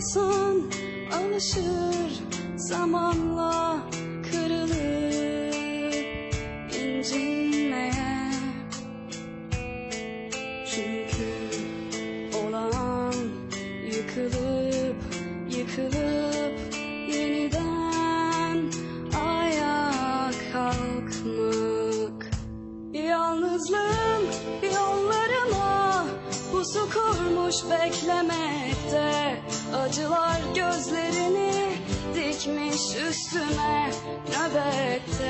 insan alışır zamanla kırılır incinmeye. Çünkü olan yıkılıp yıkılıp yeniden ayağa kalkmak. Yalnızlığım yollarıma pusu kurmuş beklemekte Acılar gözlerini dikmiş üstüme nöbette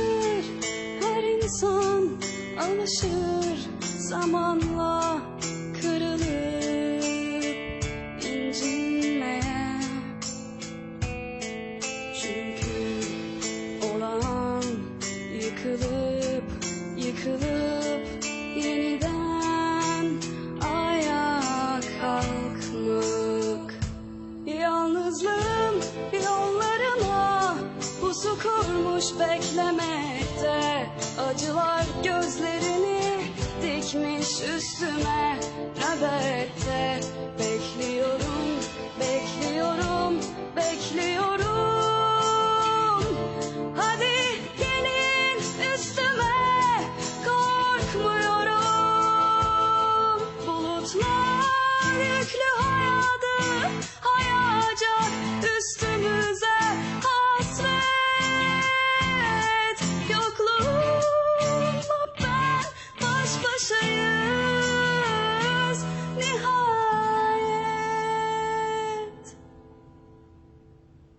alışır zamanla kırılıp incinmeye. Çünkü olan yıkılıp yıkılıp yeniden ayağa kalkmak. Yalnızlığın yollarına pusu kurmuş beklemek acılar gözlerini dikmiş üstüme nöbette.